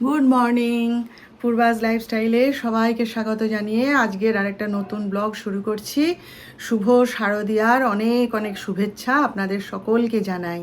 Good morning পূর্বাজ লাইফস্টাইলে সবাইকে স্বাগত জানিয়ে আজকের আরেকটা নতুন ব্লগ শুরু করছি। শুভ শারদিয়ার অনেক অনেক শুভেচ্ছা আপনাদের সকলকে জানাই।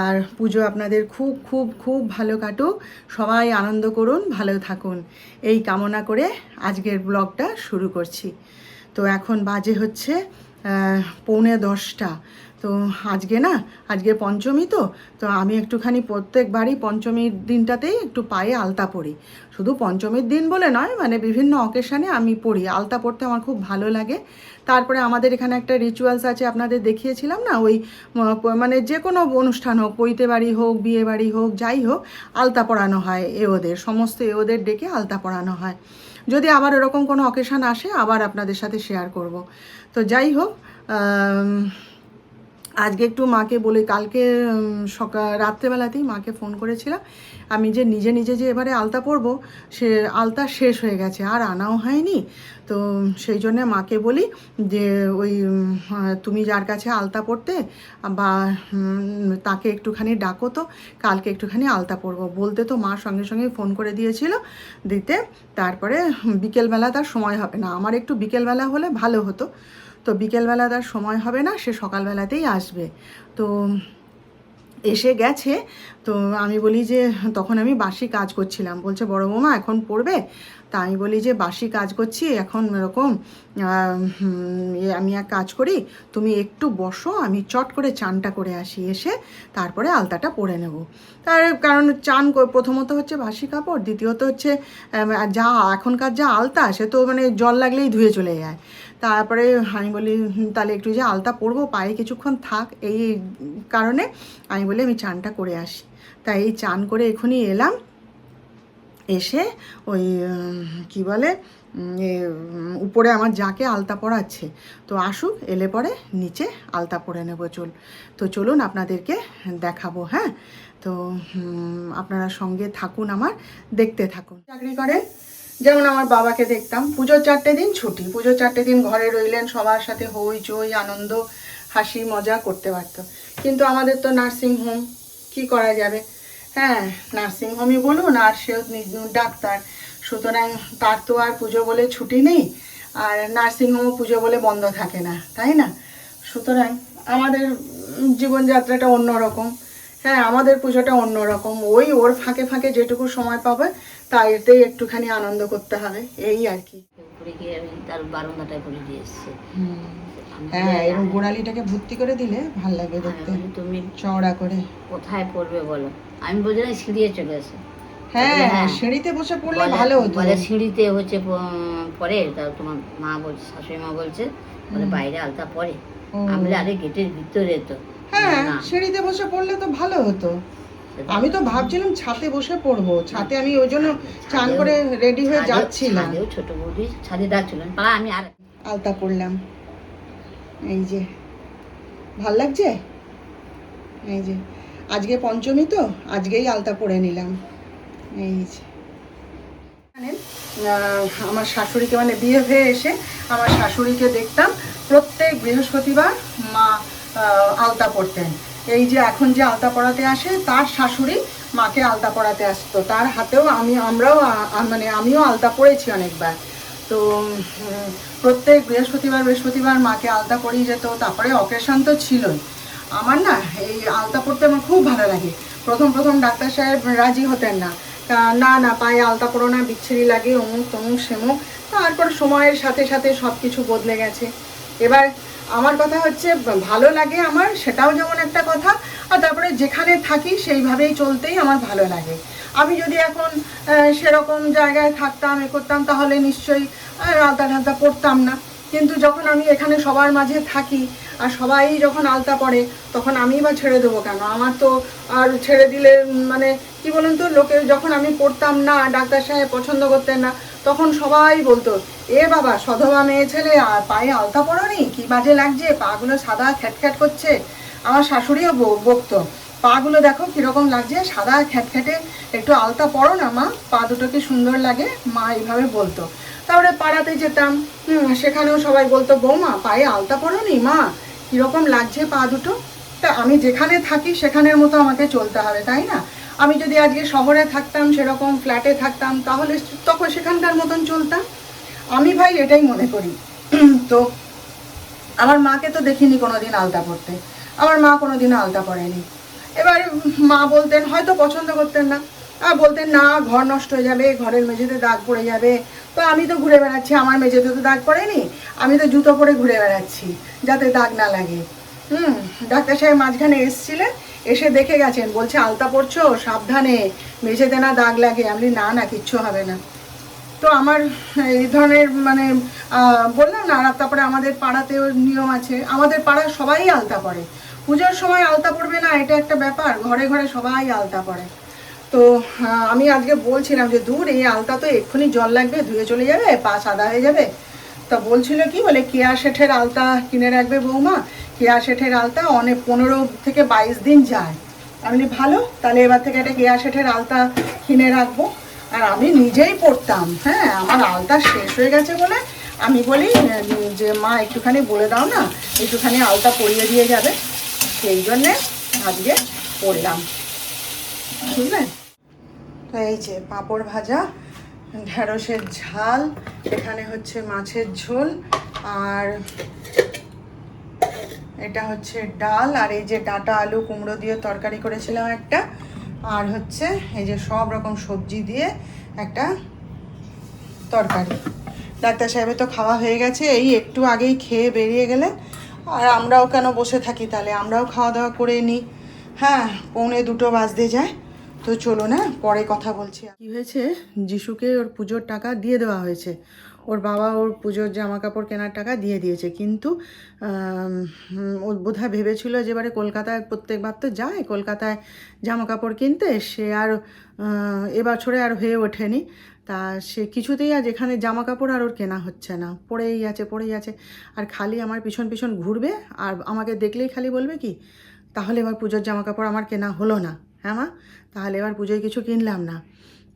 আর পুজো আপনাদের খুব খুব খুব ভালো কাটুক। সবাই আনন্দ করুন, ভালো থাকুন। এই কামনা করে আজকের ব্লগটা শুরু করছি। তো এখন বাজে হচ্ছে পৌনে দশটা। তো আজকে না, আজকে পঞ্চমী তো তো আমি একটুখানি প্রত্যেকবারই পঞ্চমীর দিনটাতেই একটু পায়ে আলতা পরি। শুধু পঞ্চমীর দিন বলে নয় মানে বিভিন্ন অকেশানে আমি পড়ি আলতা পড়তে আমার খুব ভালো লাগে। তারপরে আমাদের এখানে একটা রিচুয়ালস আছে, আপনাদের দেখিয়েছিলাম না? ওই মানে যে কোনো অনুষ্ঠান হোক, পৈতে বাড়ি হোক, বিয়ে বাড়ি হোক, যাই হোক, আলতা পরানো হয় এ ওদের। সমস্ত এ ওদের ডেকে আলতা পরানো হয়। যদি আবার এরকম কোনো অকেশান আসে, আবার আপনাদের সাথে শেয়ার করব। তো যাই হোক আজকে একটু মাকে বলে, কালকে সকাল রাত্রেবেলাতেই মাকে ফোন করেছিলাম। আমি যে নিজে নিজে যে এবারে আলতা পরবো, সে আলতা শেষ হয়ে গেছে, আর আনাও হয়নি। তো, সেই জন্য মাকে বলি যে, ওই তুমি যার কাছে আলতা পরতে, বা তাকে একটুখানি ডাকো তো, কালকে একটুখানি আলতা পরবো। বলতে তো মা সঙ্গে সঙ্গে ফোন করে দিয়েছিল, দিতে। তারপরে বিকেলবেলা তার সময় হবে না। আমার একটু বিকেলবেলা হলে ভালো হতো। তো বিকেলবেলা তার সময় হবে না, সে সকালবেলাতেই আসবে। তো এসে গেছে, তো আমি বলি যে, তখন আমি বাসি কাজ করছিলাম। বলছে, বড় বৌমা, এখন পড়বে? তা আমি বলি যে বাসি কাজ করছি, এখন এরকম আমি এক কাজ করি, তুমি একটু বসো, আমি চট করে চানটা করে আসি এসে, তারপরে আলতাটা পরে নেব। তার কারণ চান প্রথমত হচ্ছে বাসি কাপড়, দ্বিতীয়ত হচ্ছে যা এখনকার যা আলতা, সে তো মানে জল লাগলেই ধুয়ে চলে যায়। তারপরে আমি বলি তাহলে একটু যে আলতা পরবো, পায়ে কিছুক্ষণ থাক। এই কারণে আমি বলি, আমি চানটা করে আসি। তাই এই চান করে এখনই এলাম। এসে ওই কি বলে উপরে আমার যাকে আলতা পরাচ্ছে, তো আসুক, এলে পরে নিচে আলতা পরে নেব, চল, তো চলুন আপনাদেরকে দেখাবো হ্যাঁ? তো আপনারা সঙ্গে থাকুন আমার, দেখতে থাকুন। চাকরি করেন? যেমন আমার বাবাকে দেখতাম, পুজোর চারটে দিন ছুটি। পুজোর চারটে দিন ঘরে রইলেন, সবার সাথে হই চই, আনন্দ, হাসি, মজা করতে পারতো। কিন্তু আমাদের তো নার্সিং হোম, কি করা যাবে? হ্যাঁ নার্সিং হোমই বলুন, আর সেও ডাক্তার। সুতরাং তার তো আর পুজো বলে ছুটি নেই, আর নার্সিং হোমও পুজো বলে বন্ধ থাকে না, তাই না? সুতরাং আমাদের জীবনযাত্রাটা অন্যরকম। হ্যাঁ আমাদের পুজোটা অন্যরকম ওই ওর ফাঁকে ফাঁকে যেটুকু সময় পাবে তাইতেই একটুখানি আনন্দ করতে হবে। এই আর কি। আমি তার বারান্দাটায় করে দিয়ে এসছে। হ্যাঁ এরকম গোড়ালিটাকে ভর্তি করে দিলে ভালো লাগে দেখতে। তুমি চওড়া করে। কোথায় পড়বে বলো? আমি বলছিলাম সিঁড়িয়ে চলে এসো। হ্যাঁ হ্যাঁ। সিঁড়িতে বসে পড়লে ভালো হতো। বলে সিঁড়িতে হচ্ছে পরে তা তোমার মা বলছে শাশুড়ি মা বলছে বলে বাইরে আলতা পরে। আমি আরে গেটের ভিতরে তো। হ্যাঁ সিঁড়িতে বসে পড়লে তো ভালো হতো। আমি তো ভাবছিলাম ছাতে বসে পড়ব। ছাতে আমি ওই জন্য চান করে রেডি হয়ে যাচ্ছিলাম। ছোট বৌদি ছাদে ডাকছিলেন পাড়া আমি আর আলতা পড়লাম এই যে ভালো লাগছে? এই যে আজকে পঞ্চমী তো আজকেই আলতা পরে নিলাম। এই যে। আহ, আমার শাশুড়িকে মানে বিয়ে হয়ে এসে আমার শাশুড়িকে দেখতাম প্রত্যেক বৃহস্পতিবার মা আলতা পরতেন। এই যে এখন যে আলতা পড়াতে আসে, তার শাশুড়ি মাকে আলতা পরাতে আসতো। তার হাতেও আমি, আমরাও মানে আমিও আলতা পড়েছি অনেকবার। তো প্রত্যেক বৃহস্পতিবার বৃহস্পতিবার মাকে আলতা পরিয়ে যেত, তারপরে অকেশন তো ছিলই। আমার না, এই আলতা পড়তে আমার খুব ভালো লাগে। প্রথম প্রথম ডাক্তার সাহেব রাজি হতেন না। না না, পায়ে আলতা পড়ো না, বিচ্ছিরি লাগে, অমুক, তমুক, সেমুক। তারপর সময়ের সাথে সাথে সব কিছু বদলে গেছে। এবার আমার কথা হচ্ছে, ভালো লাগে আমার, সেটাও যেমন একটা কথা। আর তারপরে যেখানে থাকি, সেইভাবেই চলতেই আমার ভালো লাগে। আমি যদি এখন সেরকম জায়গায় থাকতাম, এ করতাম, তাহলে নিশ্চয়ই আলতা টালতা পরতাম না। কিন্তু যখন আমি এখানে সবার মাঝে থাকি, আর সবাই যখন আলতা পড়ে তখন আমি বা ছেড়ে দেবো কেন? আমার তো আর ছেড়ে দিলে মানে কি বলুন তো, লোকে যখন আমি পড়তাম না, ডাক্তার সাহেব পছন্দ করতেন না তখন সবাই বলতো, এ বাবা, সধবা মেয়ে ছেলে, আর পায়ে আলতা পড়নি কি বাজে লাগছে? পাগুলো সাদা খ্যাটখ্যাট করছে। আমার শাশুড়িও বকতো, পাগুলো দেখো কীরকম লাগছে? সাদা খ্যাটখ্যাটে একটু আলতা পরো না মা, পা দুটো কি সুন্দর লাগে। মা এইভাবে বলতো। তারপরে পাড়াতে যেতাম সেখানেও সবাই বলতো, বৌমা, পায়ে আলতা পরনি মা? কীরকম লাগছে পা দুটো? তা আমি যেখানে থাকি সেখানের মতো আমাকে চলতে হবে, তাই না? আমি যদি আজকে শহরে থাকতাম, সেরকম ফ্ল্যাটে থাকতাম, তাহলে তখন সেখানকার মতন চলতাম। আমি ভাই এটাই মনে করি। তো আমার মাকে তো দেখিনি কোনো দিন আলতা পড়তে আমার মা কোনোদিন আলতা পরেনি। এবার মা বলতেন, হয়তো পছন্দ করতেন না। আর বলতেন, না, ঘর নষ্ট হয়ে যাবে, ঘরের মেঝেতে দাগ পড়ে যাবে। তো আমি তো ঘুরে বেড়াচ্ছি, আমার মেঝেতে তো দাগ পড়েনি। আমি তো জুতো পরে ঘুরে বেড়াচ্ছি, যাতে দাগ না লাগে। হুম, ডাক্তার সাহেব মাঝখানে এসছিলেন এসে দেখে গেছেন, বলছে, আলতা পড়ছো সাবধানে। মেঝেতে না দাগ লাগে। আমি না না, কিচ্ছু হবে না। তো আমার এই ধরনের মানে বললাম না, আর তারপরে আমাদের পাড়াতেও নিয়ম আছে। আমাদের পাড়ার সবাই আলতা পড়ে পুজোর সময় আলতা পড়বে না, এটা একটা ব্যাপার। ঘরে ঘরে সবাই আলতা পড়ে তো আমি আজকে বলছিলাম যে, দূর, এই আলতা তো এক্ষুনি জল লাগবে, ধুয়ে চলে যাবে, পা সাদা হয়ে যাবে। তা বলছিল কি, বলে, কেয়া শেঠের আলতা কিনে রাখবে বৌমা? কেয়া শেঠের আলতা অনেক পনেরো থেকে বাইশ দিন যায়। আমি ভালো, তাহলে এবার থেকে একটা কেয়া শেঠের আলতা কিনে রাখব। আর আমি নিজেই পড়তাম হ্যাঁ আমার আলতা শেষ হয়ে গেছে বলে আমি বলি, যে মা, একটুখানি বলে দাও না, একটুখানি আলতা পরিয়ে দিয়ে যাবে। সেই জন্যে আজকে পড়লাম। বুঝলেন তো এই যে পাঁপড় ভাজা ঢেঁড়সের ঝাল, এখানে হচ্ছে মাছের ঝোল, আর এটা হচ্ছে ডাল, আর এই যে ডাটা আলু কুমড়ো দিয়ে তরকারি করেছিলাম একটা, আর হচ্ছে এই যে সব রকম সবজি দিয়ে একটা তরকারি। ডাক্তার সাহেবের তো খাওয়া হয়ে গেছে, এই একটু আগেই খেয়ে বেরিয়ে গেলে, আর আমরাও কেন বসে থাকি তাহলে? আমরাও খাওয়া দাওয়া করে নিই। হ্যাঁ পৌনে দুটো বাজতে যায়। তো চলো না পরে কথা বলছি। কি হয়েছে? যিশুকে ওর পুজোর টাকা দিয়ে দেওয়া হয়েছে। ওর বাবা ওর পুজোর জামা কাপড় কেনার টাকা দিয়ে দিয়েছে। কিন্তু ও বোধহয় ভেবেছিল যে এবারে কলকাতায় প্রত্যেকবার তো যায়, কলকাতায় জামা কাপড় কিনতে। সে আর এবছরে আর হয়ে ওঠেনি। তা সে কিছুতেই আজ এখানে জামা কাপড় আর ওর কেনা হচ্ছে না। পড়েই আছে পড়েই আছে। আর খালি আমার পিছন পিছন ঘুরবে। আর আমাকে দেখলেই খালি বলবে কি, তাহলে এবার পুজোর জামা কাপড় আমার কেনা হলো না। হ্যাঁ মা? তাহলে এবার পুজোয় কিছু কিনলাম না।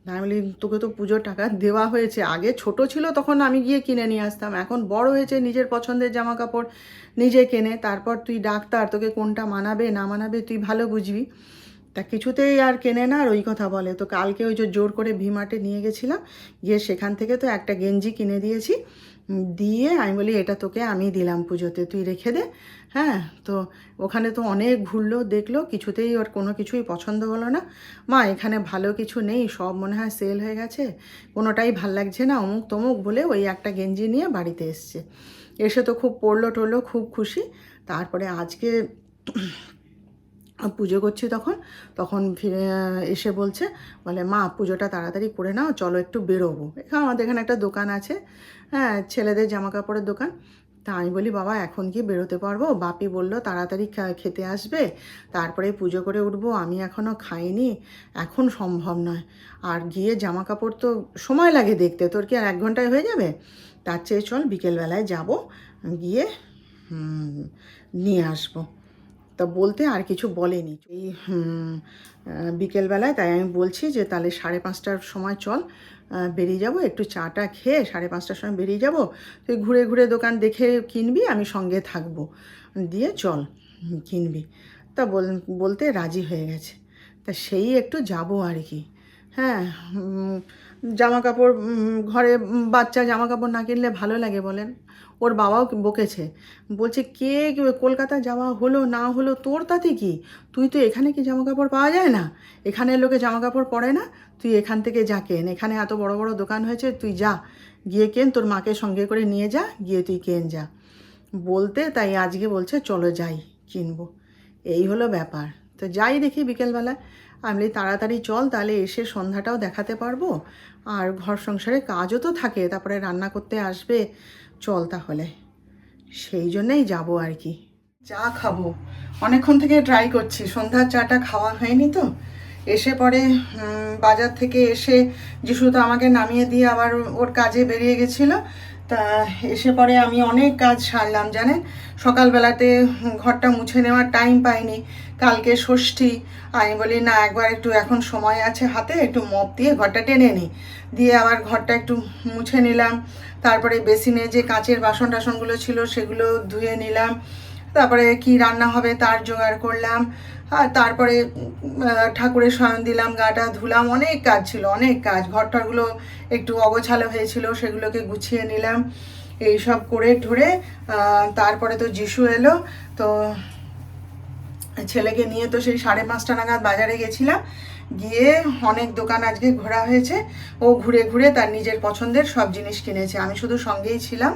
আমি বলি, তোকে তো পুজোর টাকা দেওয়া হয়েছে। আগে ছোট ছিল তখন আমি গিয়ে কিনে নিয়ে আসতাম। এখন বড় হয়েছে নিজের পছন্দের জামা কাপড় নিজে কেনে। তারপর তুই ডাক্তার, তোকে কোনটা মানাবে, না মানাবে তুই ভালো বুঝবি। তা কিছুতেই আর কেনে না আর ওই কথা বলে। তো কালকে ওই যে জোর করে ভিমার্টে নিয়ে গেছিলাম, গিয়ে সেখান থেকে তো একটা গেঞ্জি কিনে দিয়েছি। দিয়ে আমি বলি, এটা তোকে আমি দিলাম পুজোতে, তুই রেখে দে। হ্যাঁ তো ওখানে তো অনেক ঘুরলো, দেখল, কিছুতেই ওর কোনো কিছুই পছন্দ হলো না। মা, এখানে ভালো কিছু নেই, সব মনে হয় সেল হয়ে গেছে। কোনোটাই ভালো লাগছে না, অমুক তমুক বলে ওই একটা গেঞ্জি নিয়ে বাড়িতে এসছে। এসে তো খুব পড়ল টড়লো, খুব খুশি। তারপরে আজকে পুজো করছি তখন তখন ফিরে এসে বলছে, বলে, মা, পুজোটা তাড়াতাড়ি করে নাও, চলো একটু বেরোবো। এখানে আমাদের এখানে একটা দোকান আছে হ্যাঁ ছেলেদের জামা কাপড়ের দোকান। তা আমি বলি, বাবা, এখন কি বেরোতে পারব? বাপি বলল, তাড়াতাড়ি খেতে আসবে। তারপরে পুজো করে উঠবো। আমি এখনও খাইনি। এখন সম্ভব নয়। আর গিয়ে জামা কাপড় তো সময় লাগে দেখতে। তোর কি আর এক ঘন্টায় হয়ে যাবে? তার চেয়ে চল বিকেলবেলায় যাব। গিয়ে নিয়ে আসব। তা বলতে আর কিছু বলেনি। এই বিকেলবেলায় তাই আমি বলছি যে তাহলে সাড়ে পাঁচটার সময় চল বেরিয়ে যাব, একটু চাটা খেয়ে সাড়ে পাঁচটার সময় বেরিয়ে যাব, তুই ঘুরে ঘুরে দোকান দেখে কিনবি, আমি সঙ্গে থাকব। দিয়ে চল কিনবি। তা বল, বলতে রাজি হয়ে গেছে। তা সেই একটু যাব আর কি। হ্যাঁ জামা কাপড় ঘরে বাচ্চা জামা কাপড় না কিনলে ভালো লাগে বলেন। ওর বাবাও বকেছে। বলছে, কে কলকাতা যাওয়া হলো, না হলো, তোর তাতে কি? তুই তো এখানে কি জামা কাপড় পাওয়া যায় না? এখানের লোকে জামা কাপড় পরে না? তুই এখান থেকে যা কেন। এখানে এত বড় বড় দোকান হয়েছে, তুই যা। গিয়ে কেন, তোর মাকে সঙ্গে করে নিয়ে যা, গিয়ে তুই কেন যা। বলতে তাই আজকে বলছে, চলো যাই, কিনবো। এই হলো ব্যাপার। তো যাই দেখি বিকেলবেলা। আমি তাড়াতাড়ি চল, তাহলে এসে সন্ধ্যাটাও দেখাতে পারব। আর ঘর সংসারে কাজও তো থাকে, তারপরে রান্না করতে আসবে। চল তাহলে। সেই জন্যই যাব আর কি। চা খাব। অনেকক্ষণ থেকে ট্রাই করছি। সন্ধ্যার চাটা খাওয়া হয়নি তো। এসে পরে বাজার থেকে এসে যিশু তো আমাকে নামিয়ে দিয়ে আবার ওর কাজে বেরিয়ে গেছিল। তা এসে পরে আমি অনেক কাজ সারলাম, জানেন? সকালবেলাতে ঘরটা মুছে নেওয়ার টাইম পাইনি। কালকে ষষ্ঠী। আমি বলি, না, একবার একটু এখন সময় আছে হাতে, একটু মপ দিয়ে ঘরটা টেনে নিই দিয়ে আবার ঘরটা একটু মুছে নিলাম। তারপরে বেসিনে যে কাঁচের বাসন টাসনগুলো ছিল, সেগুলো ধুয়ে নিলাম। তারপরে কি রান্না হবে তার জোগাড় করলাম। আর তারপরে ঠাকুরের শয়ন দিলাম গাটা ধুলাম, অনেক কাজ ছিল, অনেক কাজ। ঘরটারগুলো একটু অগোছালো হয়েছিল, সেগুলোকে গুছিয়ে নিলাম, এই সব করে ঠুরে তারপরে তো যিশু এলো, তো ছেলেকে নিয়ে তো সেই সাড়ে পাঁচটা নাগাদ বাজারে গেছিলাম, গিয়ে অনেক দোকান আজকে ঘোরা হয়েছে, ও ঘুরে ঘুরে তার নিজের পছন্দের সব জিনিস কিনেছে। আমি শুধু সঙ্গেই ছিলাম।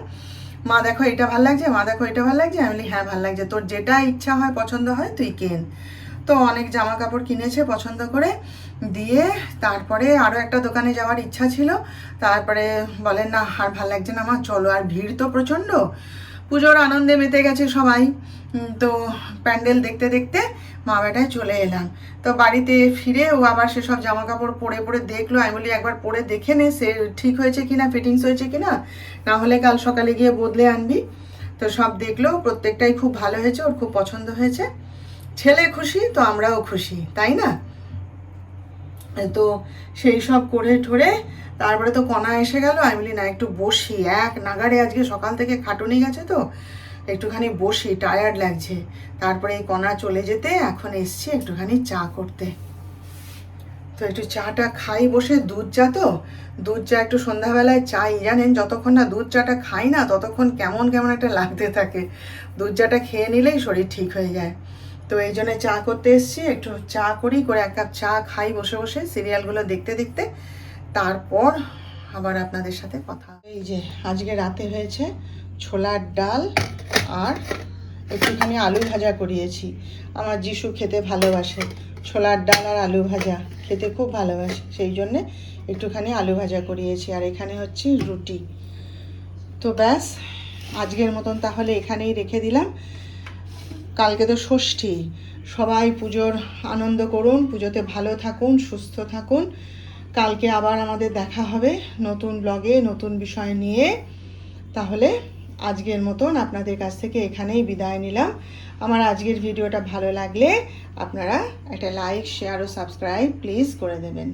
মা, দেখো, এটা ভালো লাগছে? মা, দেখো, এটা ভালো লাগছে? আমি বলি হ্যাঁ ভালো লাগছে। তোর যেটা ইচ্ছা হয়, পছন্দ হয়, তুই কেন? তো অনেক জামা কাপড় কিনেছে পছন্দ করে। দিয়ে তারপরে আরও একটা দোকানে যাওয়ার ইচ্ছা ছিল। তারপরে বলেন না, আর ভালো লাগছে না আমার চলো, আর ভিড় তো প্রচণ্ড। পুজোর আনন্দে মেতে গেছে সবাই। তো প্যান্ডেল দেখতে দেখতে মা বেটায় চলে এলাম। তো বাড়িতে ফিরে ও আবার সেসব জামা কাপড় পরে পরে দেখল। আমি বলি, একবার পরে দেখে নে, সে ঠিক হয়েছে কিনা, ফিটিংস হয়েছে কিনা। না হলে কাল সকালে গিয়ে বদলে আনবি। তো সব দেখল, প্রত্যেকটাই খুব ভালো হয়েছে, ওর খুব পছন্দ হয়েছে। ছেলে খুশি, তো আমরাও খুশি, তাই না? তো সেই সব করে ঠোরে তারপরে তো কণা এসে গেল, আমি বলি, না, একটু বসি, এক নাগারে আজকে সকাল থেকে খাটুনি গেছে তো, একটুখানি বসি টায়ার্ড লাগছে। তারপরে এই কণা চলে যেতে, এখন এসছি একটুখানি চা করতে। তো একটু চাটা খাই বসে, দুধ চা তো, দুধ চা একটু সন্ধ্যাবেলায় চাই জানেন যতক্ষণ না দুধ চাটা খাই না, ততক্ষণ কেমন কেমন একটা লাগতে থাকে। দুধ চাটা খেয়ে নিলেই শরীর ঠিক হয়ে যায়। তো এই জন্য চা করতে এসেছি। একটু চা করি, করে এক কাপ চা খাই বসে বসে সিরিয়ালগুলো দেখতে দেখতে। তারপর আবার আপনাদের সাথে কথা। এই যে আজকে রাতে হয়েছে ছোলার ডাল আর একটুখানি আলু ভাজা করিয়েছি। আমার যিশু খেতে ভালোবাসে। ছোলার ডাল আর আলু ভাজা খেতে খুব ভালোবাসে। সেই জন্যে একটুখানি আলু ভাজা করিয়েছি। আর এখানে হচ্ছে রুটি। তো ব্যাস, আজকের মতন তাহলে এখানেই রেখে দিলাম। কালকে তো ষষ্ঠী। সবাই পুজোর আনন্দ করুন, পুজোতে ভালো থাকুন, সুস্থ থাকুন। কালকে আবার আমাদের দেখা হবে নতুন ব্লগে নতুন বিষয় নিয়ে। তাহলে আজকের মতন আপনাদের কাছ থেকে এখানেই বিদায় নিলাম। আমার আজকের ভিডিওটা ভালো লাগলে আপনারা একটা লাইক শেয়ার ও সাবস্ক্রাইব প্লিজ করে দেবেন।